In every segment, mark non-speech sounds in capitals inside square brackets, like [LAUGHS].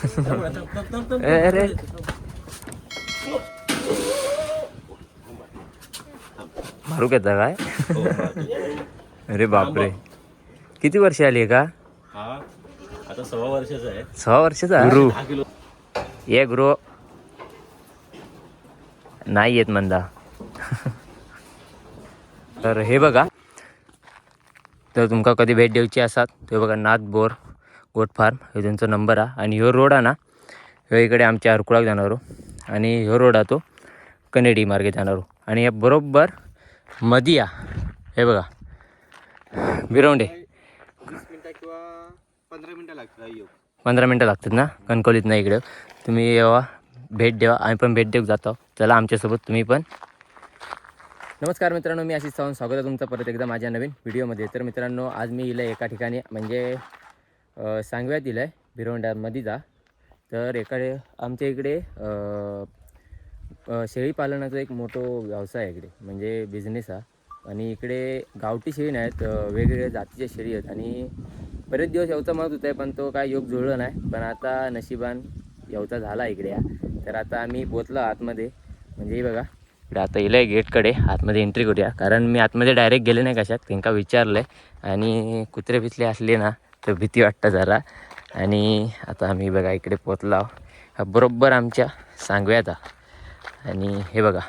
अरे मारू घेता काय? अरे बापरे. किती वर्ष आली का? हा आता सव्वा वर्षाचा आहे. सहा वर्षाचा? गुरु. ये गुरु. नाही येत मंदा तर हे बघा. तर तुमका कधी भेट द्यायची आसात ते बघा नाथ बोर. गोट फार्म हे त्यांचा नंबर हा. आणि ह्यो रोड हा ना ह्यो इकडे आमच्या हरकुळाक जाणारो. आणि ह्यो रोड हा तो कनेडी मार्गे जाणारो. आणि हे बरोबर मदिया हे बघा. बिरवंडे. पंधरा मिनटं लागतात पंधरा मिनटं लागतात ना? कणकवलीत नाही इकडे. तुम्ही येवा भेट द्यावा. आम्ही पण भेट देऊ जातो. चला आमच्यासोबत तुम्ही पण. नमस्कार मित्रांनो मी आशिष सावंत स्वागत आहे तुमचं परत एकदा माझ्या नवीन व्हिडिओमध्ये. तर मित्रांनो आज मी इलं एका ठिकाणी म्हणजे सांगव्या दिला आहे भिरवंड्यामध्ये जा. तर एकडे आमच्या इकडे शेळीपालनाचा एक मोठो व्यवसाय आहे इकडे म्हणजे बिझनेस हा. आणि इकडे गावठी शेळी नाहीत वेगवेगळ्या जातीच्या शेळी आहेत. आणि बरेच दिवस यावचा म्हणत होता पण तो काय योग जुळला नाही. पण आता नशिबान यावचा झाला इकडे या तर आता आम्ही पोचलो आतमध्ये. म्हणजे बघा इकडे आता येलं आहे गेटकडे. आतमध्ये एंट्री करूया. कारण मी आतमध्ये डायरेक्ट गेले नाही कशात त्यांना विचारलं आहे आणि कुत्रे बिचले असले ना तर भीती वाटतं जरा. आणि आता आम्ही बघा इकडे पोचलो. हा बरोबर आमच्या सांगव्यात हा. आणि हे बघा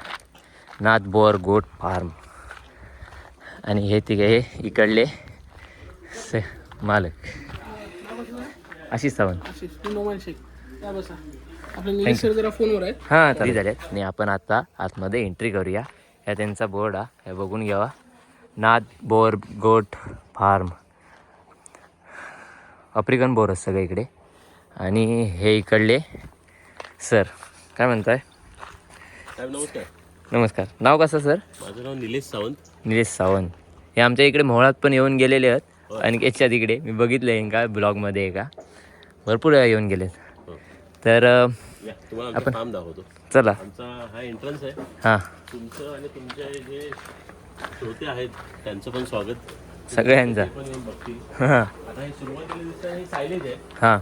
नाथ बोर गोट फार्म. आणि हे तिघे इकडले स मालक. आशिष सावंत. फोनवर हां तरी झालेत. आणि आपण आता आतमध्ये एंट्री करूया. ह्या त्यांचा बोर्ड हा. हे बघून घ्यावा. Nath Boer goat farm. African Boer आहेत सगळे इकडे. आणि हे इकडले सर. काय म्हणताय? साहेब नमस्कार. नमस्कार. नाव कसं सर? माझं नाव निलेश सावंत. निलेश सावंत. हे आमच्या इकडे मोहळात पण येऊन गेलेले आहेत. आणि याच्या तिकडे मी बघितलं आहे का? ब्लॉगमध्ये का? भरपूर वेळा येऊन गेलेत. हो. तर तुम्हाला फार्म दाखवतो. चला. आमचा हा एंट्रन्स आहे. हां. तुमचं आणि तुमचे जे श्रोते आहेत त्यांचं पण स्वागत. सगळ्यांचा. ते हां. आता हे सुरुवातीला दिसतं हे सायलेज आहे. हां.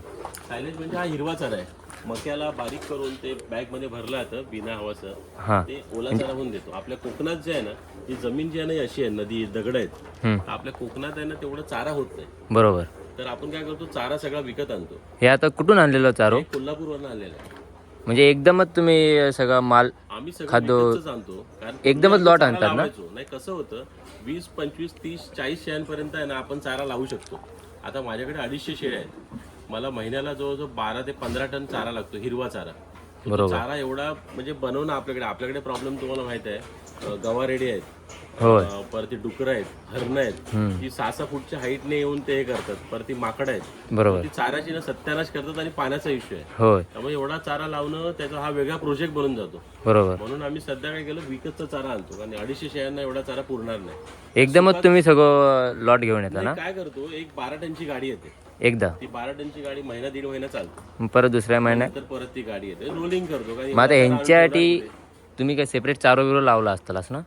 सायलेज म्हणजे हा हिरवा चारा आहे. मक्याला बारीक करून ते बॅगमध्ये भरलं जातं बिना हवाचं. हां. ते ओला चारा म्हणून देतो. आपल्या कोकणात जे आहे ना ही जमीन जी आहे ना ही अशी आहे नदी दगड आहेत. हम्म. आपल्या कोकणात आहे ना तेवढं चारा होत नाही. बरोबर. तर आपण काय करतो चारा सगळा विकत आणतो. हे आता कुठून आणलेलं चारो? हे कोल्हापूरवरून आलेलं आहे. म्हणजे एकदमच तुम्ही सगळा माल आम्ही सगळं विकतच आणतो. कारण एकदमच lot चारा आणतात ना? लावायचो. नाही कसं होतं वीस पंचवीस तीस चाळीस शेळ्यांपर्यंत आहे ना आपण चारा लावू शकतो. आता माझ्याकडे अडीचशे शेळ्या आहेत. मला महिन्याला जवळजवळ बारा ते पंधरा टन चारा लागतो हिरवा चारा. बरोबर. चारा एवढा म्हणजे बनवणं आपल्याकडे. आपल्याकडे प्रॉब्लेम तुम्हाला माहीत आहे. अं, गवारेडी आहेत. होय. अं, परत ती डुकरं आहेत हरणं आहेत. ती सहा सहा फूटच्या हाईटने येऊन ते हे करतात. परत ती माकड आहेत. बरोबर. ती चाराची ना सत्यानाश करतात आणि पाण्याचा इश्यू आहे. होय. त्यामुळे एवढा चारा लावणं त्याचा हा वेगळा प्रोजेक्ट बनून जातो. बरोबर. म्हणून आम्ही सध्या काय केलं विकतचा चारा आणतो. आणि अडीचशे शेळ्यांना एवढा चारा पुरणार नाही. एकदमच तुम्ही सगळं लॉट घेऊन येता ना? काय करतो एक बारा टनची गाडी येते. एकदा. ती बारा टनची गाडी महिना दीड महिना चालते. मग परत दुसऱ्या महिन्यात? नंतर परत ती गाडी येते. रोलिंग करतो. कारण मग आता एवढा चारा ह्यांच्यासाठी आम्ही तुम्ही काय सेपरेट चारो बिरो लावला असतालास ना?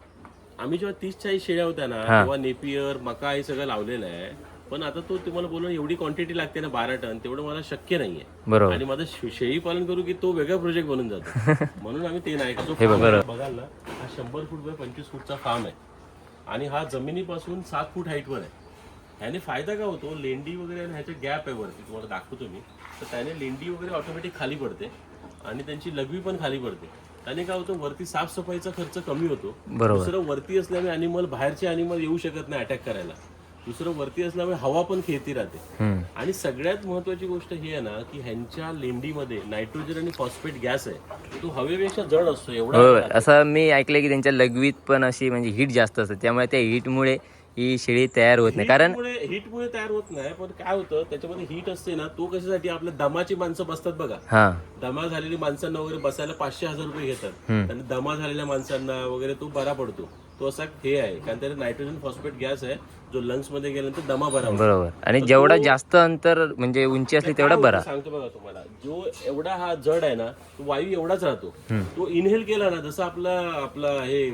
आम्ही जेव्हा तीस चाळीस शेळ्या होत्या ना तेव्हा नेपियर मका हे सगळं लावलेलं आहे. पण आता तो तुम्हाला बोलून एवढी क्वांटिटी लागते ना बारा टन तेवढं मला शक्य नाहीये. बरोबर. आणि माझं शे- शेळी पालन करू की तो वेगळा प्रोजेक्ट बनून जातो. [LAUGHS] म्हणून आम्ही ते नाही करतो. बघाल ना हा शंभर फूट बाय पंचवीस फूटचा फार्म आहे. आणि हा जमिनीपासून सात फूट हाईटवर आहे. ह्याने फायदा काय होतो? लेंडी वगैरे आणि ह्याचे गॅप आहे वरती. तुम्हाला दाखवतो मी. तर त्याने लेंडी वगैरे ऑटोमॅटिक खाली पडते. आणि त्यांची लघवी पण खाली पडते. त्याने काय होतं वरती साफसफाईचा खर्च कमी होतो. बरोबर. दुसरं वरती असल्यामुळे अनिमल बाहेरचे अनिमल येऊ शकत नाही अटॅक करायला. दुसरं वरती असल्यामुळे हवा पण खेळती राहते. हम्म. आणि सगळ्यात महत्वाची गोष्ट ही आहे ना की ह्यांच्या लेंडीमध्ये नायट्रोजन आणि फॉस्फेट गॅस आहे. तो हवेपेक्षा जड असतो एवढा होय असं मी ऐकलं की त्यांच्या लघवीत पण अशी म्हणजे हीट जास्त असते. त्यामुळे त्या हीटमुळे ही शेळी तयार होत नाही. कारण हीटमुळे तयार होत नाही पण काय होतं त्याच्यामध्ये हीट असते ना तो कशासाठी? आपल्या दमाची माणसं बसतात बघा. हां. दमा झालेली माणसांना वगैरे बसायला पाचशे हजार रुपये घेतात. आणि दमा झालेल्या माणसांना वगैरे तो बरा पडतो. तो असा हे आहे कारण त्याला नायट्रोजन फॉस्फेट गॅस आहे जो लंग्समध्ये गेल्यानंतर दमा बरा. बरोबर. आणि जेवढा जास्त अंतर म्हणजे उंची असली तेवढा बरा. सांगतो बघा तुम्हाला. जो एवढा हा जड आहे ना तो वायू एवढाच राहतो. तो इनहेल केला ना जसं आपला आपला हे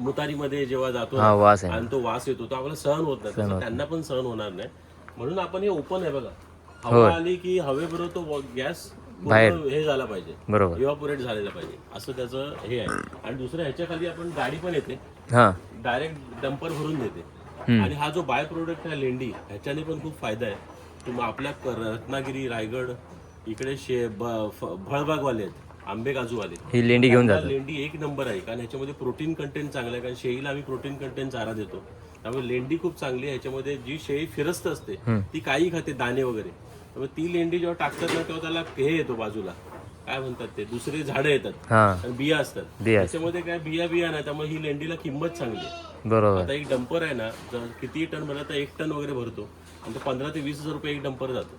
मुतारीमध्ये जेव्हा जातो हा ना, वास आहे. आणि तो वास येतो तो आपल्याला सहन होत नाही. तसं त्यांना पण सहन होणार नाही. म्हणून आपण हे ओपन आहे बघा. हवा आली की हवेबरोबर तो गॅस. हे झाला पाहिजे. बरोबर. इव्हापोरेट झालेला पाहिजे. असं त्याचं हे आहे. आणि दुसरं ह्याच्या खाली आपण गाडी पण येते. हां. डायरेक्ट डंपर भरून देते. आणि हा जो बाय प्रोडक्ट आहे लेंडी ह्याच्याने पण खूप फायदा आहे. तुम्ही आपल्या क- रत्नागिरी रायगड इकडे शे ब- फ- फळबागवाले आहेत. आंबे काजूवाले ही लेंडी घेऊन जातात. लेंडी एक नंबर आहे कारण ह्याच्यामध्ये प्रोटीन कंटेंट चांगलं आहे कारण शेळीला आम्ही प्रोटीन कंटेंट चारा देतो. त्यामुळे लेंडी खूप चांगली आहे ह्याच्यामध्ये जी शेळी फिरस्त असते ती काही खाते दाणे वगैरे. त्यामुळे ती लेंडी जेव्हा टाकतात ना तेव्हा त्याला हे येतो बाजूला. काय म्हणतात ते? दुसरे झाडं येतात. हां. आणि बिया असतात. त्याच्यामध्ये काय? बिया बिया नाही त्यामुळे ही लेंडीला किंमत चांगली आहे. बरोबर. आता एक डंपर आहे ना जर किती टन भरला तर एक टन वगैरे भरतो. आणि तो पंधरा ते वीस हजार रुपये एक डंपर जातो.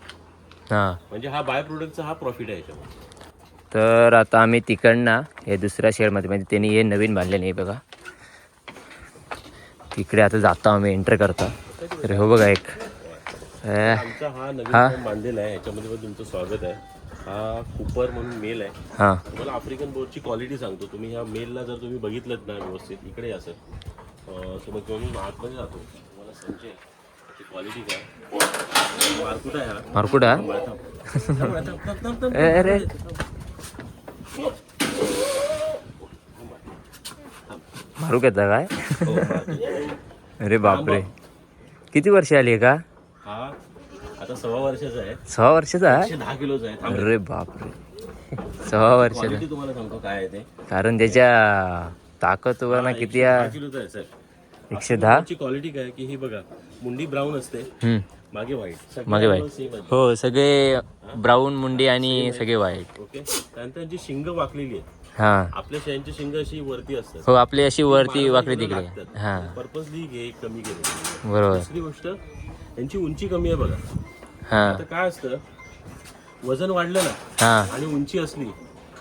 म्हणजे हा बाय प्रोडक्टचा हा प्रॉफिट आहे याच्यामध्ये. तर आता आम्ही तिकडनं हे दुसऱ्या शेडमध्ये म्हणजे त्यांनी हे नवीन बांधले नाही बघा. तिकडे आता जातो आम्ही एंटर करतो. तर हो बघा एक. हा नवीन बांधलेला आहे याच्यामध्ये पण तुमचं स्वागत आहे. हा कुपर म्हणून मेल आहे. हां. तुम्हाला आफ्रिकन बोर्डची क्वालिटी सांगतो. तुम्ही ह्या मेलला जर तुम्ही बघितलं ना व्यवस्थित इकडे या सर किंवा मी आतमध्ये जातो. तुम्हाला समजेल. क्वालिटी काय? मार्कुट आहे हा. अरे. मारू घेता काय. अरे बापरे. किती वर्ष आली आहे का? हा आता सव्वा वर्षाचा आहे. सहा वर्षाचा आहे? दहा किलोचा आहे. अरे बापरे. सहा वर्षाचा. तुम्हाला सांगतो काय आहे ते. कारण त्याच्या ताकद वगैरे किती दहा आहे किलोचा आहे सर. एकशे दहा? ची क्वालिटी काय की ही बघा मुंडी ब्राऊन असते. हम्म. मागे व्हाईट मागे आहे. हो सगळे ब्राऊन मुंडी आणि सगळे व्हाईट ओके. त्यानंतर त्यांची शिंग वाकलेली आहे हां. आपल्या शेळ्यांची शिंग अशी वरती असतात. हो आपली अशी वरती वाकडी तिकडे हां. पर्पजली घे कमी केले बरोबर. दुसरी गोष्ट यांची उंची कमी आहे बघा. हां. आता काय असतं वजन वाढलं ना हां. आणि उंची असली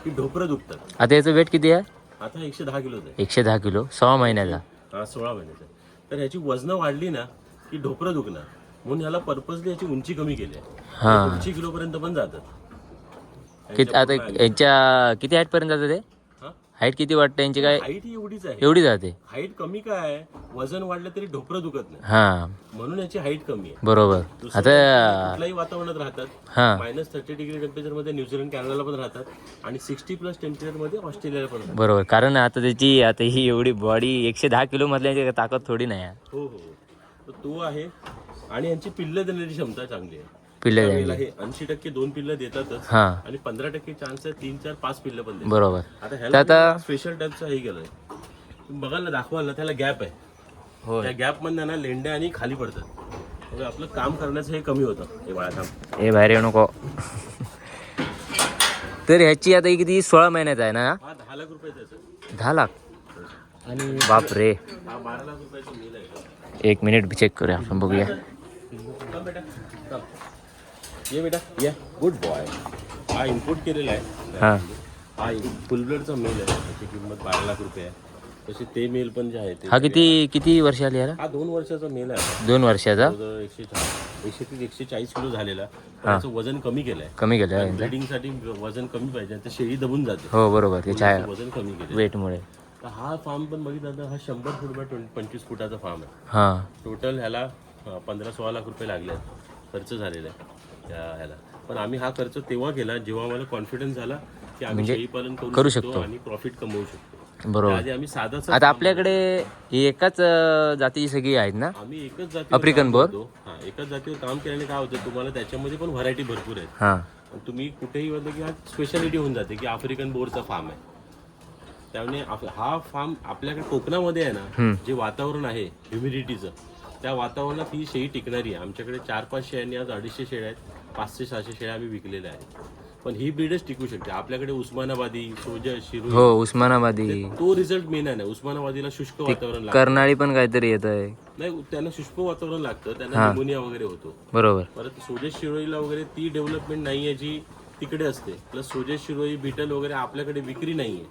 की ढोपरं दुखतात. आता याचं वेट किती आहे? आता एकशे दहा आहे. एकशे दहा किलो. सहा महिन्याचा हा सोळा महिन्याचा. तर ह्याची वजनं वाढली ना की ढोपरं दुखणार. म्हणून ह्याला पर्पजली याची उंची कमी केली आहे. हां. ऐंशी किलोपर्यंत पण जातात. किती आता यांच्या किती हाईट पर्यंत जातं ते? हा? हाईट किती वाटतं यांची काय? हाईट ही एवढीच आहे. एवढी जाते. हाईट कमी काय? आहे वजन वाढलं तरी ढोपरं दुखत नाही. हां. म्हणून याची हाईट कमी आहे. बरोबर. दुसरं आता कुठल्याही वातावरणात राहतात. हां. मायनस थर्टी डिग्री टेम्परेचरमध्ये न्यूझीलंड कॅनडाला पण राहतात. आणि सिक्स्टी प्लस टेम्परेचरमध्ये ऑस्ट्रेलियाला पण राहतात. बरोबर. कारण आता त्याची आता ही एवढी बॉडी एकशे दहा किलो मधल्या ताकद थोडी नाही आहे. हो हो. तर तो आहे आणि यांची पिल्लं देण्याची क्षमता चांगली आहे. पिल्ले त्यावेळेला हे ऐंशी टक्के दोन पिल्लं देतातच हां. आणि पंधरा टक्के चान्स आहे तीन चार पाच पिल्लं पण देतात. बरोबर. आता ह्याला आता स्पेशल टाईपचं हे केलंय. तुम्ही बघाल ना दाखवाल ना त्याला गॅप आहे. हो त्या गॅप मधनं ना लेंड्या आणि खाली पडतात. म्हणजे आपलं काम करण्याचं हे कमी होतं. हे बाळा हे बाहेर येऊ नको. तर ह्याची आता ही किती? सोळा महिन्याचा आहे ना? हा दहा लाख रुपये त्याचं. दहा लाख? आणि बाप रे हा बारा लाख रुपयाचं मेल आहे. एक मिनिट चेक करूया. आपण बघूया. बेटा. ये बेटा ये गुड बॉय हा इम्पोर्ट केलेला आहे. हां. हा फुल ब्लडचा मेल आहे. त्याची किंमत बारा लाख रुपये आहे. तसे ते मेल पण जे आहे ते हा किती किती वर्ष आली याला? हा दोन वर्षाचा मेल आहे. दोन वर्षाचा? जवळजवळ एकशे चार एकशे तीस एकशे चाळीस किलो झालेला. पण त्याचं वजन कमी केलं आहे कमी केलं आहे ब्लिडिंगसाठी वजन कमी पाहिजे. तर शेळी दबून जाते. हो बरोबर. त्याच्या वजन कमी केलं वेटमुळे. तर हा फार्म पण बघितला तर हा शंभर फूट बाय ट्वेंटी पंचवीस फुटाचा फार्म आहे. हां. टोटल ह्याला पंधरा सोळा लाख रुपये लागले आहेत. खर्च झालेला आहे त्या ह्याला. पण आम्ही हा खर्च तेव्हा केला जेव्हा आम्हाला कॉन्फिडन्स झाला की आम्ही शेळीपालन करू करू शकतो. शकतो. आणि प्रॉफिट कमवू शकतो. बरोबर. आम्ही साधाच आता आपल्याकडे ही एकाच अं, जातीची सगळी आहेत ना? आम्ही एकच जाती आफ्रिकन बोर? हा एकच जातीवर काम केल्याने काय होतं तुम्हाला त्याच्यामध्ये पण व्हरायटी भरपूर आहेत. हां. आणि तुम्ही कुठेही गेलं की हा स्पेशालिटी होऊन जाते की आफ्रिकन बोरचा फार्म आहे. त्यामुळे आप- हा फार्म आपल्याकडे कोकणामध्ये आहे ना जे वातावरण आहे ह्युमिडिटीचं त्या वातावरणात ही शेळी टिकणारी आहे. आमच्याकडे चार पाच शेळ्यांनी आज अडीचशे शेळ्या आहेत. पाचशे सहाशे शेळ्या आम्ही विकलेल्या आहेत. पण ही ब्रीडच टिकू शकते. आपल्याकडे उस्मानाबादी सोजा शिरू हो उस्मानाबादी. तो रिझल्ट मेन आहे ना. उस्मानाबादीला शुष्क वातावरण लागतं. कर्नाळी पण काहीतरी येत आहे. नाही त्यांना शुष्क वातावरण लागतं. त्यांना निमोनिया वगैरे होतो. बरोबर. परत सोजेश शिरोईला वगैरे ती डेव्हलपमेंट नाही आहे जी तिकडे असते. प्लस सोजेश शिरोई बिटल वगैरे आपल्याकडे विक्री नाही आहे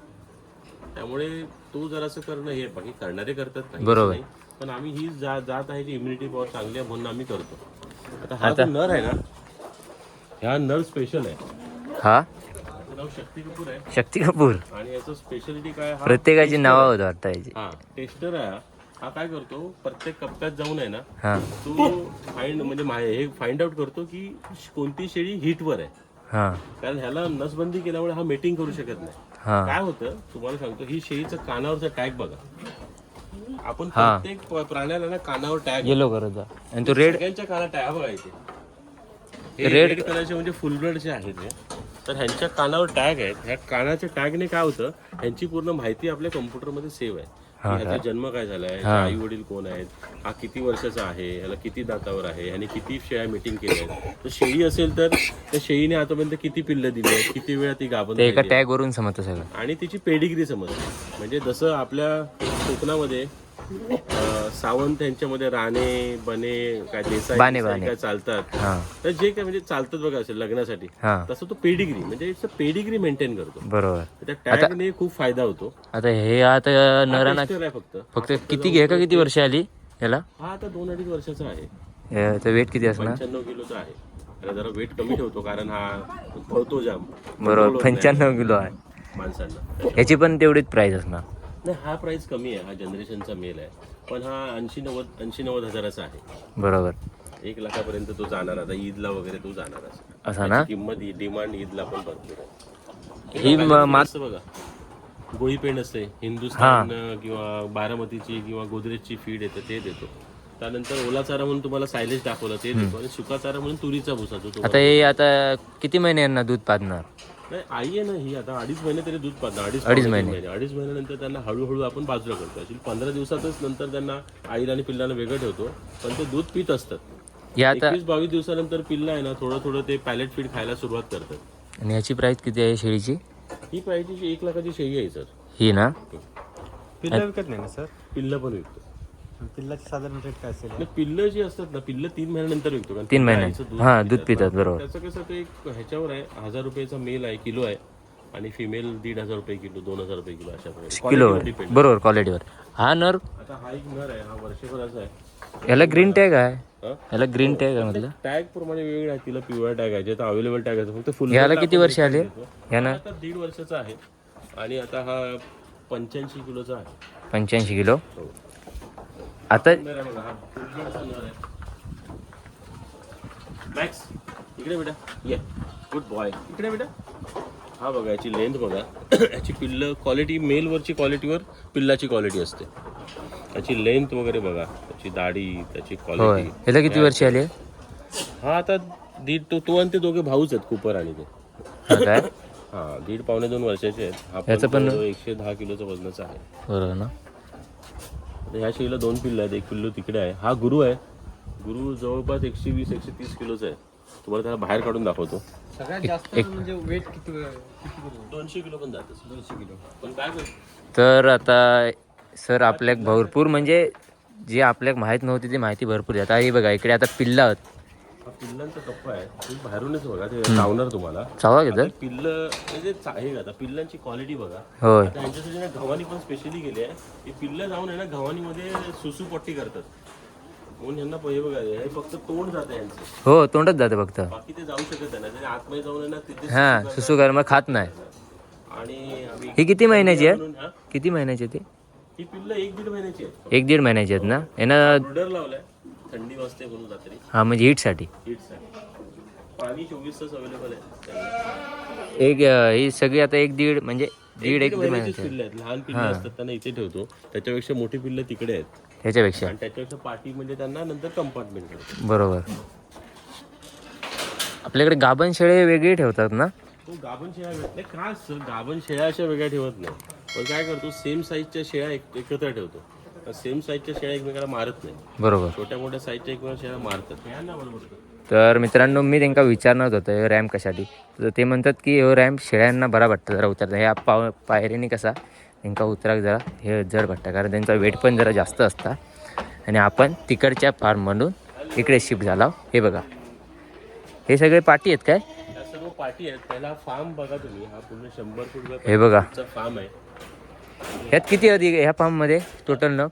त्यामुळे तो जरासं करणं हे बाकी करणारे करतात काही. बरोबर. पण आम्ही ही जा जात आहे जी इम्युनिटी पॉवर चांगली आहे म्हणून आम्ही करतो. आता हा जो नर आहे ना ह्या नर स्पेशल आहे. हा? त्याचं नाव शक्ती कपूर आहे. शक्ती कपूर? आणि याचं स्पेशालिटी काय हा प्रत्येकाची नावं होत वाटतं याची हा टेस्टर आहे हा. हा काय करतो? प्रत्येक कप्प्यात जाऊन आहे ना हां. तो फाइंड म्हणजे मा- हे फाइंड आउट करतो की कोणती शेळी हिटवर आहे. हां. कारण ह्याला नसबंदी केल्यामुळे हा मेटिंग करू शकत नाही. हां. काय होतं? तुम्हाला सांगतो ही शेळीचं कानावरचा टॅग बघा. आपण हा. प्रत्येक प- प्राण्याला ना कानावर टॅग येलो करत जा. आणि तो रेड सगळ्यांच्या कानात टॅग बघा इथे हे Red- रेड कलरचे म्हणजे फुलब्लड जे आहेत हे तर ह्यांच्या कानावर टॅग आहेत. ह्या कानाच्या टॅगने काय होतं ह्यांची पूर्ण माहिती आपल्या कम्प्युटरमध्ये सेव्ह आहे. की ह्याचा जन्म काय झालाय आई वडील कोण आहेत हा किती वर्षाचा आहे ह्याला किती दातावर आहे ह्याने किती शेळ्या मिटिंग केल्या आहेत. तर शेळी असेल तर त्या शेळीने आतापर्यंत किती पिल्लं दिली आहेत किती वेळा ती गाभण ते एका राहिली आहे. टॅग वरून समजतं सगळं. आणि तिची पेडिग्री समजते. म्हणजे जसं आपल्या कोकणामध्ये सावंत यांच्यामध्ये राणे बने काय देसाई बाने, बाने. काय चालतात. हां. तर जे काय म्हणजे चालतात बघा असेल लग्नासाठी हां. तसं तो पेडिग्री म्हणजे पेडिग्री मेंटेन करतो. बरोबर. त्या टॅगने खूप फायदा होतो. आता हे आता नराना Tester आहे फक्त. फक्त किती घे का किती वर्ष आली याला? हा आता दोन अडीच वर्षाचा आहे. याचं वेट किती असणार? पंच्याण्णव किलोचा आहे. त्याला जरा वेट कमी ठेवतो कारण हा पळतो जाम. बरोबर पंच्याण्णव किलो आहे. माणसांना. याची पण तेवढीच प्राइस असणार. नाही हा प्राइस कमी आहे हा जनरेशनचा मेल आहे. पण हा ऐंशी नव्वद ऐंशी नव्वद हजाराचा आहे. बरोबर. एक लाखापर्यंत तो जाणार आता ईदला वगैरे तो जाणार असं असा ना? किंमत डिमांड ईदला पण भरपूर आहे. ही म- मा- असतं बघा. गोळी पेंड असते हिंदुस्थान किंवा बारामतीची किंवा गोदरेजची फीड येते ते देतो. त्यानंतर ओला चारा म्हणून तुम्हाला सायलेज दाखवलं ते देतो. आणि सुका चारा म्हणून तुरीचा भुसा जो तुम्हाला आता हे आता किती महिने यांना दूध पाजणार? नाही आई आहे ना ही आता अडीच महिने तरी दूध पाजणार अडीच अडीच महिने. अडीच महिन्यानंतर त्यांना हळूहळू आपण बाजूला करतो असेल पंधरा दिवसातच नंतर त्यांना आईला आणि पिल्लाला वेगळं ठेवतो पण ते दूध पित असतात. हे आता एकवीस बावीस दिवसानंतर पिल्ला आहे ना थोडं थोडं ते पॅलेट फीड खायला सुरुवात करतात. आणि याची प्राइस किती आहे शेळीची? ही पाहिजे एक लाखाची शेळी आहे सर. ही ना? पिल्ला विकत नाही ना सर? पिल्लं पण विकतो. पिल्लाची साधारण रेट काय असेल? आणि पिल्लं जी असतात ना पिल्लं तीन महिन्यानंतर विकतो कारण तीन पिल्लं महिने. आईचं दूध हा दूध पितात बरोबर. त्याचं कसं ते एक ह्याच्यावर आहे हजार रुपयाचा मेल आहे किलो आहे. आणि फिमेल दीड हजार रुपये किलो दोन हजार रुपये किलो अशा प्रकारे. किलोवर. डिपेंड बरोबर क्वालिटीवर हा नर? आता हा एक नर आहे हा वर्षभराचा आहे. याला ग्रीन टॅग आहे. हा? याला ग्रीन टॅग आहे म्हटलं टॅग प्रमाणे वेगवेगळे आहेत तिला पिवळा टॅग आहे जे अवेलेबल टॅग आहे. फक्त फुल याला किती वर्ष आले? यानं आता दीड वर्षाचा आहे. आणि आता हा पंच्याऐंशी किलोचा आहे. पंच्याऐंशी किलो. हो. आता हा. मॅक्स इकडे बेटा. ये. गुड बॉय इकडे बेटा. हा बघा याची लेंथ बघा. याची पिल्लं क्वालिटी मेलवरची क्वालिटीवर पिल्लाची क्वालिटी असते. त्याची लेंथ वगैरे बघा. त्याची दाढी त्याची क्वालिटी याला किती वर्ष आली हा आता दीड तो तो आणि ते दोघे भाऊच आहेत कुपर आणि ते. हा हा दीड पावणे दोन वर्षाचे आहेत. हा याचं पण- एकशे दहा किलोचा वजनाचा आहे. बरोबर ना? तर ह्या शेळीला दोन पिल्लं आहेत. एक पिल्लू तिकडे आहे. हा गुरु आहे. गुरु जवळपास एकशे वीस एकशे तीस किलोचा आहे. तुम्हाला त्याला बाहेर काढून दाखवतो. सगळ्यात जास्त म्हणजे वेट किती किती किलो दोनशे किलो पण जात. दोनशे किलो. पण काय करतो तर आता सर आपल्याक भरपूर म्हणजे जे आपल्याक माहीत नव्हती ती माहिती भरपूर आहे. आता हे बघा इकडे आता पिल्ला आहेत. पिल्लांचा कप्पा आहे. तुम्ही बाहेरूनच बघा ते लावणार तुम्हाला. चावा आता पिल्लं म्हणजे चा- हे आता पिल्लांची क्वालिटी बघा. होय. आता ना गव्हाणी पण स्पेशली गेली आहे. ही पिल्लं जाऊन आहे ना गव्हाणीमध्ये सुसू पट्टी करतात. म्हणून यांना हे बघा हे फक्त तोंड जातं यांचं. हो तोंडच जाते फक्त. बाकी ते जाऊ शकत नाही. आतमध्ये जाऊन आहे ना तिथे हा सुसू गरमा खात नाही. आणि आम्ही ही किती महिन्याची आहे? हा? किती महिन्याची आहे ती? ही पिल्लं एक दीड महिन्याची आहेत. एक दीड महिन्याची आहेत ना? यांना ब्रुडर लावलाय. थंडी वाजते म्हणून रात्री. हा म्हणजे हिटसाठी हीटसाठी पाणी चोवीस तास अवेलेबल आहे. एक ही सगळी आता एक दीड म्हणजे दीड एक पिल्लं आहेत. लहान पिल्लं असतात त्यांना इथे ठेवतो. त्याच्यापेक्षा मोठी पिल्लं तिकडे आहेत. ह्याच्यापेक्षा आणि त्याच्यापेक्षा पाठी म्हणजे त्यांना नंतर कंपार्टमेंट बरोबर. आपल्याकडे गाभण शेळे वेगळे ठेवतात ना? तो गाभण शेळ्या सर? गाभण शेळ्या अशा वेगळ्या ठेवत नाही. पण काय करतो सेम साईजच्या शेळ्या एक- एकत्र ठेवतो. सेम साईजच्या शेळ्या एकमेकाला मारत नाही. बरोबर. छोट्या मोठ्या साईजच्या एकमेकाला शेळ्या मारतात. तर मित्रांनो मी त्यांना विचारणार होतो हे रॅम्प कशासाठी? तर ते म्हणतात की हो रॅम्प शेळ्यांना बरा वाटतं जरा उतरता ह्या पाव पायरीने कसा त्यांका उतराक जरा हे जड वाटतं कारण त्यांचा वेट पण जरा जास्त असता. आणि आपण तिकडच्या फार्ममधून इकडे शिफ्ट झाला हे बघा. हे सगळे पाटी आहेत काय? सर्व पार्टी आहेत. पहिला फार्म बघा तुम्ही. हा पूर्ण शंभर फूट हे बघा. फार्म आहे. ह्यात किती अधिक ह्या फार्ममध्ये टोटल न?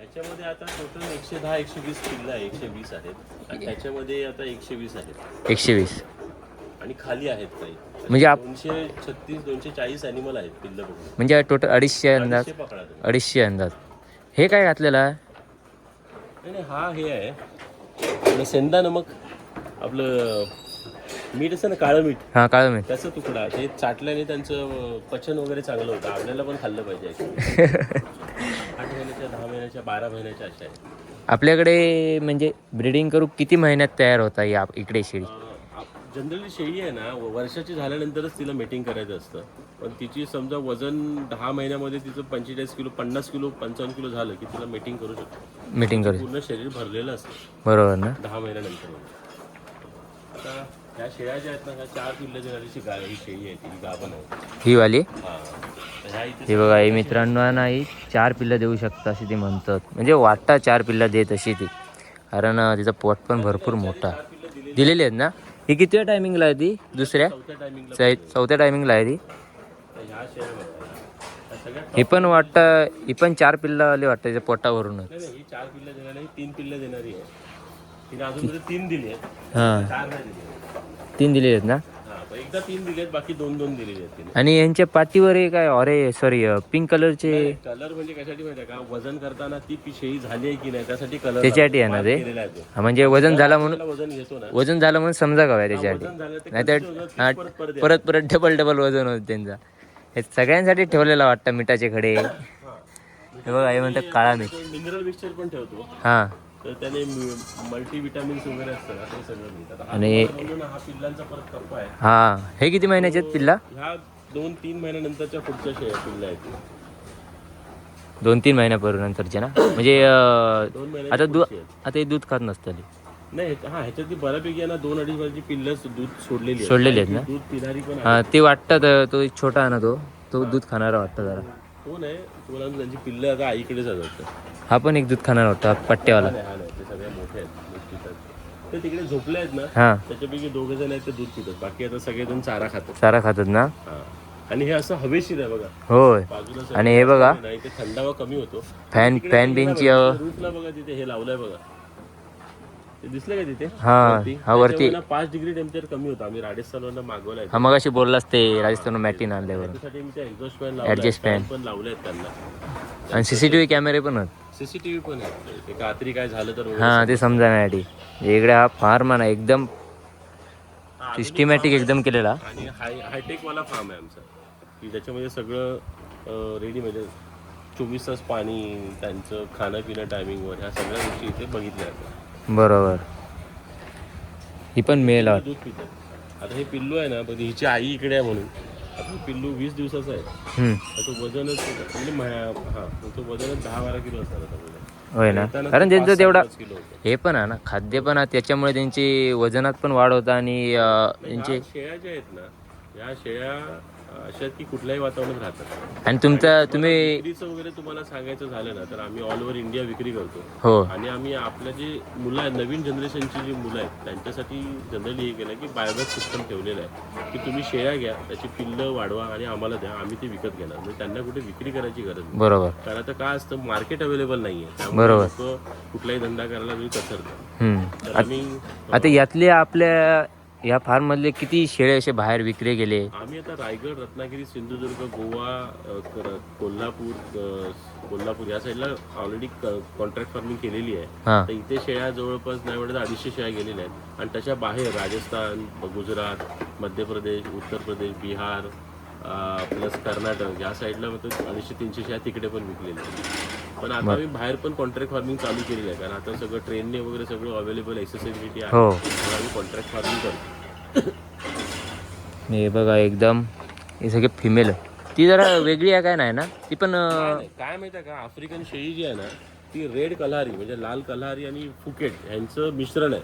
याच्यामध्ये आता टोटल एकशे दहा एकशे वीस पिल्लं आहे एकशे वीस आहेत. आणि त्याच्यामध्ये आता एकशे वीस आहेत. एकशे वीस. आणि खाली आहेत काही. म्हणजे आप दोनशे छत्तीस दोनशे चाळीस अॅनिमल आहेत पिल्लं बघून म्हणजे टोटल अडीचशे अंदाज अडीचशे पकडा तुम्ही. अडीचशे अंदाज. हे काय घातलेलं आहे? नाही नाही, हा हे आहे. आपलं सेंदा नमक आपलं मीठ असतं ना काळं मीठ. हां काळं मीठ. त्याचा तुकडा. ते चाटल्याने त्यांचं पचन वगैरे चांगलं होतं. आपल्याला पण खाल्लं पाहिजे. [LAUGHS] आठ महिन्याच्या दहा महिन्याच्या बारा महिन्याच्या अशा आहे आपल्याकडे म्हणजे ब्रिडिंग करू किती महिन्यात तयार होता या इकडे शेळी? जनरली शेळी आहे ना वर्षाची झाल्यानंतरच तिला मेटिंग करायचं असतं. पण तिची समजा वजन दहा महिन्यामध्ये तिचं पंचेचाळीस किलो पन्नास किलो पंचावन्न किलो झालं की तिला मेटिंग करू शकतो. मीटिंग करू पूर्ण शरीर भरलेलं असतं. बरोबर ना? दहा महिन्यानंतर. आता ह्या शेळ्या ज्या आहेत ना ह्या चार पिल्लं देणारी गाय ही शेळी आहे ती गाभण आहे ही वाली? हा. तर ह्या इथे हे बघा हे मित्रांनो नाही चार पिल्लं देऊ शकता अशी ती म्हणतात. म्हणजे वाटता चार पिल्लं देत अशी ती. कारण अं, तिचा पोट पण भरपूर मोठा दिलेली आहेत ना? ही किती टायमिंगला आहे ती? दुसऱ्या? चौथ्या टायमिंगला चौ- चौथ्या टायमिंगला आहे ती. ह्या शेळ्या बघा. ह्या सगळ्या ही पण वाटतं ही पण चार पिल्लावाली वाटतं तिच्या पोटावरूनच. नाही नाही, ही चार पिल्लं देणारी ही तीन पिल्लं देणारी आहे. तिने अजूनपर्यंत तीन दिली आहेत. हां. चार नाही दिली तीन दिलेली आहेत ना? हा एकदा तीन दिले बाकी दोन दोन दिलेले आहेत तिने. आणि यांच्या पाठीवर हे काय अरे सॉरी पिंक कलरचे कलर म्हणजे कशासाठी माहिती आहे का? वजन करताना ती पी- शेळी झाली आहे की नाही त्यासाठी कलर त्याच्यासाठी आहे ना ते? आहे. हा, म्हणजे वजन झाला म्हणून वजन घेतो ना. वजन झालं म्हणून समजा का वजन त्याच्यासाठी? झालं ते नाहीतर कधीच वजन हा, परत परत परत परत डबल डबल वजन होत त्यांचा. हे सगळ्यांसाठी ठेवलेला वाटतं मिठाचे खडे. हे. बघा हे म्हणतात काळा मीठ मिनरल मिक्सचर पण ठेवतो. हा. तर त्याने मल्टी विटामिन्स वगैरे असतात ना, ते सगळं मिळतात हा आणि- हा पिल्लांचा परत कप्पा आहे. हा हे किती महिन्याचे आहेत पिल्ला? ह्या दोन तीन महिन्यानंतरच्या पुढच्या शेळ्या पिल्ला आहेत. दोन तीन महिन्यापर्यंतचे ना? म्हणजे अं, आता दूध पुढची आहेत. आता हे दूध खात नसतं नाही ह्याच्या- हा ह्याच्यातली बऱ्यापैकी आहे ना दोन अडीच वर्षाची पिल्लच दूध सोडलेली. सोडलेली आहेत ना? दूध पिणारी पण ते वाटतात अं, तो एक छोटा आहे ना तो तो दूध खाणारा वाटतं जरा. कोण आहे? त्यांची पिल्लं आता आईकडेच जातात हा पण एक दूध खाणारा वाटतं हा पट्ट्यावाला हा नाही ते सगळे मोठे आहेत दूध पितात. ते तिकडे झोपले आहेत ना हा. त्याच्यापैकी दोघे जण आहेत ते दूध पितात. बाकी आता सगळेजण चारा खातात. चारा खातात ना? हा. आणि हे असं हवेशीर आहे बघा. होय. बाजूला सगळं आणि हे बघा. नाही ते थंडावा कमी होतो. फॅन फॅन बिनची रूफला बघा तिथे हे लावलंय बघा. दिसलं का तिथे? हा हा वरती. पाच डिग्री टेम्परेचर कमी होतं. आम्ही राजस्थानवरनं मागवलाय हा मग अशी बोललास ते राजस्थान मॅटिन आणल्यावर. त्यासाठी मी त्या एक्झॉस्ट फॅन Adjust fan. पण लावले आहेत त्यांना. आणि सीसीटीव्ही कॅमेरे पण आहेत. सीसीटीव्ही पण आहे ते रात्री काय झालं तर हा ते समजाण्यासाठी. इकडे हा फार्म आहे ना एकदम सिस्टमॅटिक एकदम केलेला. आणि हाय हायटेक वाला फार्म आहे आमचा. की ज्याच्यामध्ये सगळं रेडी म्हणजे चोवीस तास पाणी त्यांचं खाणं पिणं टायमिंगवर ह्या सगळ्या गोष्टी इथे बघितल्या आहेत बरोबर. ही पण मेल दूध पितात आता हे पिल्लू आहे ना पण हिची आई इकडे आहे म्हणून. आता पिल्लू वीस दिवसाचं आहे. हम्म, त्याचं वजनच म्हणजे महा- हा त्याचं वजनच दहा बारा किलो असणार आता. होय ना. येताना कारण ते त्यांचं पाच- तेवढा किलो होतं. हे पण आहे ना खाद्य पण आहे त्याच्यामुळे त्यांची वजनात पण वाढ होतं आणि अं, त्यांचे शेळ्या ज्या आहेत ना या शेळ्या अशा की कुठल्याही वातावरणात राहतात. आणि तुमचा तुम्ही विक्रीचं वगैरे तुम्हाला सांगायचं झालं ना तर आम्ही ऑल ओव्हर इंडिया विक्री करतो. हो. आणि आम्ही आपल्या जे मुलं आहेत नवीन जनरेशनची जी मुलं आहेत त्यांच्यासाठी जनरली हे केलं की बायोगॅस सिस्टम ठेवलेलं आहे की तुम्ही शेळ्या घ्या त्याची पिल्लं वाढवा आणि आम्हाला द्या आम्ही ते विकत घेणार. म्हणजे त्यांना कुठे विक्री करायची गरज नाही. बरोबर. कारण आता काय असतं मार्केट अवेलेबल नाही आहे त्यामुळे बरोबर. लोक कुठलाही धंदा करायला तुम्ही कचरतात हम्म. तर आम्ही आता यातले आपल्या या फार्म मधले किती शेळे असे बाहेर विकले गेले? आम्ही आता रायगड रत्नागिरी सिंधुदुर्ग गोवा अ, कोल्हापूर अ, कोल्हापूर या साईडला ऑलरेडी कॉन्ट्रॅक्ट फार्मिंग केलेली आहे. हा. तर इथे शेळ्या जवळपास नाही म्हणत अडीचशे शेळ्या गेलेल्या आहेत. आणि तशा बाहेर राजस्थान गुजरात मध्य प्रदेश उत्तर प्रदेश बिहार प्लस कर्नाटक या साईडला मतलब अडीचशे तीनशे शेळ्या तिकडे पण विकलेल्या आहेत. पण आता आम्ही बाहेर पण कॉन्ट्रॅक्ट फार्मिंग चालू केलेली आहे. कारण आता सगळं ट्रेनने वगैरे सगळं अवेलेबल एक्सेसिबिलिटी आहे. हो. आम्ही कॉन्ट्रॅक्ट फार्मिंग करतो हे बघा एकदम हे सगळे फिमेल ती जरा वेगळी आहे काय नाही ना? ती पण काय माहिती आहे का? आफ्रिकन शेळी जी आहे ना ती रेड कल्हारी म्हणजे लाल कल्हारी आणि फुकेट यांचं मिश्रण आहे.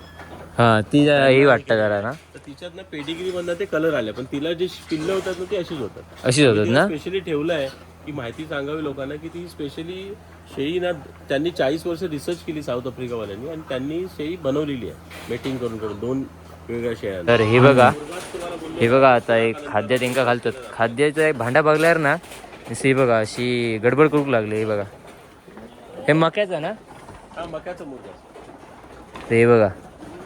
हा ती जरा हे वाटतं जरा ना. तर तिच्यात ना पेडिग्री मधनं ते कलर आले पण तिला जे पिल्लं होतात ना ती अशीच होतात. अशीच होतात ना? स्पेशली ठेवलं आहे की माहिती सांगावी लोकांना की ती स्पेशली शेळी ना त्यांनी चाळीस वर्ष रिसर्च केली साऊथ आफ्रिकावाल्यांनी आणि त्यांनी शेळी बनवलेली आहे. मेटिंग करून करून दोन तर हे बघा हे बघा आता एक खाद्य त्यांका घालतात. खाद्याचा एक भांडा बघल्यावर ना हे बघा अशी गडबड करूक लागली हे बघा. हे मक्याचं ना? हा मक्याचा हे बघा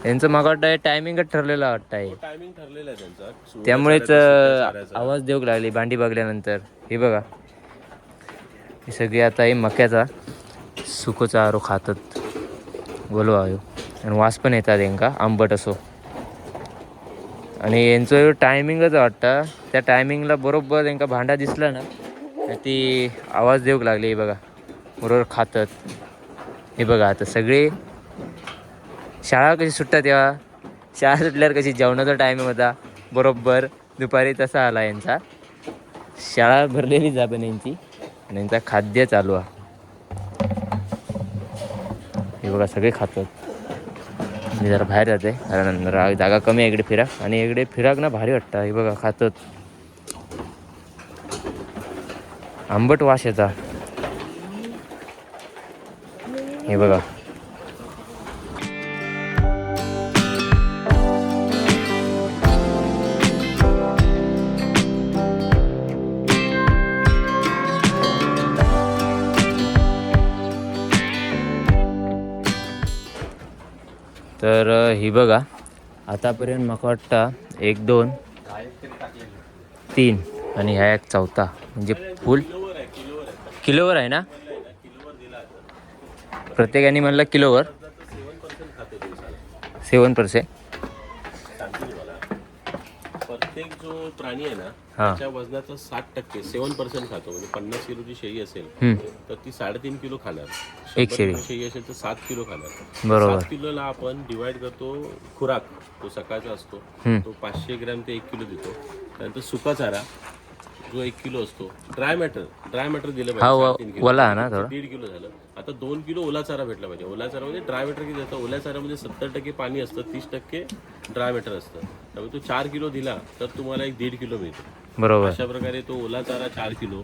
यांचं मग वाटतं टायमिंगच ठरलेला वाटतं आहे. टायमिंग ठरलेला आहे त्यांचा. त्यामुळेच. आवाज देऊक लागली भांडी बघल्यानंतर. हे बघा ही सगळी आता ही मक्याचा सुको चारो खातात. बोलवा. आणि वास पण येतात यांका आंबट असो. आणि यांचं टायमिंगच वाटतं. त्या टायमिंगला बरोबर त्यांना भांडा दिसला ना तर ती आवाज देऊक लागली हे बघा बरोबर खातात. हे बघा आता सगळे शाळा कशी सुटतात तेव्हा? शाळा सुटल्यावर कशी? जेवणाचा टायमिंग होता बरोबर दुपारी तसा आला यांचा. शाळा भरलेली जा यांची. आणि यांचा खाद्य चालू आहे. हे बघा सगळे खातात. मी जरा बाहेर जाते. कारण जागा कमी आहे इकडे फिराक आणि इकडे फिराक ना भारी वाटतं. हे बघा खातत. आंबट वास येता. हे बघा. ही बघा. आतापर्यंत मला वाटतं एक दोन तीन आणि ह्या एक चौथा. म्हणजे फुल किलोवर आहे ना? प्रत्येकाने म्हणलं किलोवर. सेवन पर्सेंट प्रत्येक जो प्राणी आहे ना हा. त्याच्या वजनाचं साठ टक्के सेवन पर्सेंट खातो. म्हणजे पन्नास किलोची शेळी असेल तर ती साडेतीन किलो खाणार. एक शंभर शेळी. किलो शेळी असेल तर सात किलो खाणार. बरोबर. सात किलोला आपण डिवाइड करतो खुराक तो सकाळचा असतो. तो पाचशे ग्रॅम ते एक किलो देतो. त्यानंतर सुका चारा जो एक किलो असतो ड्राय मॅटर ड्राय मॅटर दिलं हा पाहिजे व- साडेतीन किलो. वला आहे ना थोडा? दीड किलो झालं. आता दोन किलो ओला चारा भेटला पाहिजे. ओला चारामध्ये ड्राय मॅटर किती जातं ओल्या चाऱ्यामध्ये सत्तर टक्के पाणी असतं तीस टक्के ड्राय मॅटर असतं. त्यामुळे तो चार किलो दिला तर तुम्हाला एक दीड किलो मिळतो. बरोबर. अशा प्रकारे तो ओला चारा चार किलो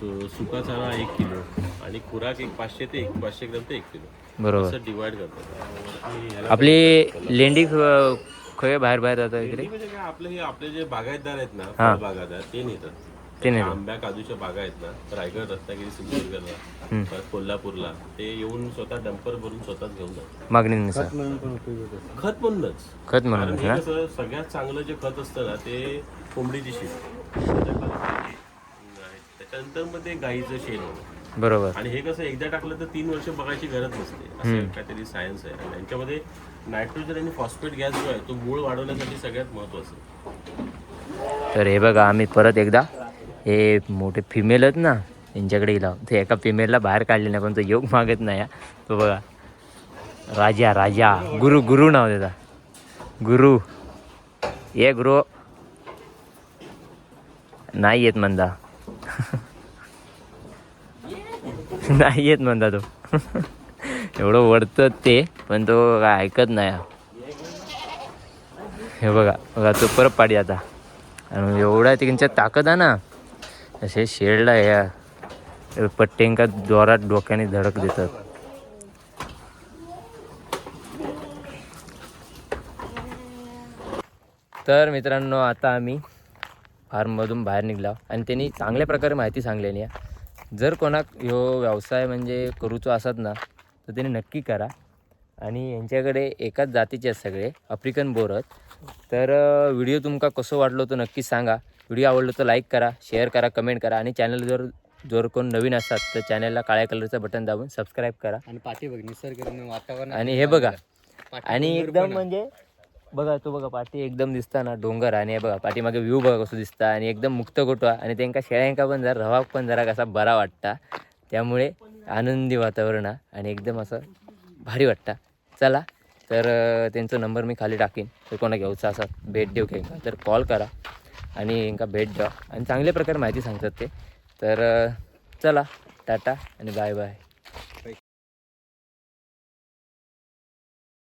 सु- सुका चारा एक किलो आणि खुराक एक पाचशे ते एक पाचशे ग्रॅम ते एक किलो. बरोबर. असं डिवाइड करतात. आणि ह्याला आपली लेंडी ख- खय बाहेर बाहेर जातात इकडे? म्हणजे काय आपले हे आपले जे बागायतदार आहेत ना. बागायतदार ते नेतात. ते नेतात. आंब्या काजूच्या बागा आहेत ना रायगड रत्नागिरी सिंधुदुर्गला परत कोल्हापूरला. ते येऊन स्वतः डंपर भरून स्वतःच घेऊन जातात मागणीनुसार खत म्हणूनच. खत म्हणून हे कसं सगळ्यात चांगलं जे खत असतं ना ते कोंबडीची शेण त्याच्यानंतर मग ते गाईचं शेण होतं. बरोबर. आणि हे कसं एकदा टाकलं तर तीन वर्ष बघायची गरज नसते. असं काहीतरी सायन्स आहे. आणि यांच्यामध्ये नायट्रोजन आणि फॉस्फेट गॅस जो आहे तो मूळ वाढवण्यासाठी सगळ्यात महत्वाचं आहे. तर हे बघा आम्ही परत एकदा हे मोठे फिमेल आहेत ना यांच्याकडे गेला. ते एका फिमेलला बाहेर काढले नाही पण तो योग मागत नाही हा. तो बघा. राजा राजा. गुरु गुरु नाव त्याचा गुरु. ये गुरु. नाही येत म्हणता. [LAUGHS] नाही येत म्हणता तो. एवढं वडतं ते पण तो काय ऐकत नाही हा. हे बघा बघा तो परत पाडी आता. आणि एवढा त्यांच्यात ताकद आहे ना. असे शेडला या. पट्ट्यांका जोरात डोक्याने धडक देतात. तर मित्रांनो आता आम्ही फार्ममधून बाहेर निघला आणि त्यांनी चांगल्या प्रकारे माहिती सांगलेली आहे. जर कोणाक ह्यो व्यवसाय म्हणजे करूचो असत ना तर त्यांनी नक्की करा. आणि यांच्याकडे एकाच जातीचे आहेत सगळे आफ्रिकन बोरत तर व्हिडिओ तुमका कसं वाटलो तो नक्की सांगा. व्हिडिओ आवडलो तर लाईक करा शेअर करा कमेंट करा आणि चॅनल जर जर कोण नवीन असतात तर चॅनलला काळ्या कलरचं बटन दाबून सबस्क्राईब करा. आणि पाठी बघ निसर्ग वातावरण आणि हे बघा आणि एकदम म्हणजे बघा तो बघा पाठी एकदम दिसता ना डोंगर आणि हे बघा पाठीमागे व्ह्यू बघा कसं दिसता आणि एकदम मुक्त गोटवा आणि त्यांका शेळ्यांका पण जरा रवाक पण जरा कसा बरा वाटता. त्यामुळे आनंदी वातावरण आहे आणि एकदम असं भारी वाटता. चला तर त्यांचा नंबर मी खाली टाकीन. तर कोणा घ्यायचा असा भेट देऊ का तर कॉल करा. आणि इंका भेट द्या. आणि चांगल्या प्रकारे माहिती सांगतात ते. तर चला टाटा आणि बाय बाय.